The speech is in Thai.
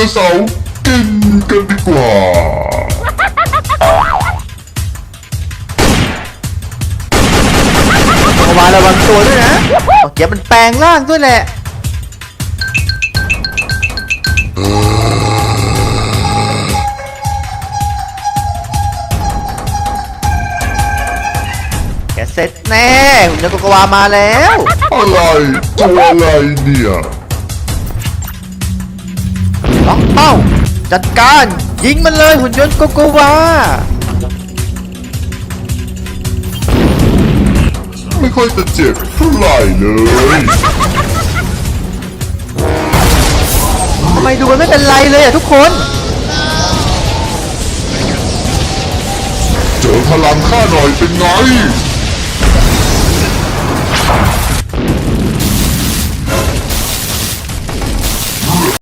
โนเสาร์กินกันดีกว่าโกโกวาระวังตัวด้วยนะโอเคมันแปลงร่างด้วยแหละ แกเสร็จแน่หุ่นยนต์โกโกวามาแล้ว อะไรตัวอะไรเนี่ย จัดการยิงมันเลยหุ่นยนต์โกโกวาไม่ค่อยจะเจ็บเท่าไหร่เลยทำไมดูมันไม่เป็นไรเลยอะทุกคนเจอพลังข้าหน่อยเป็นไง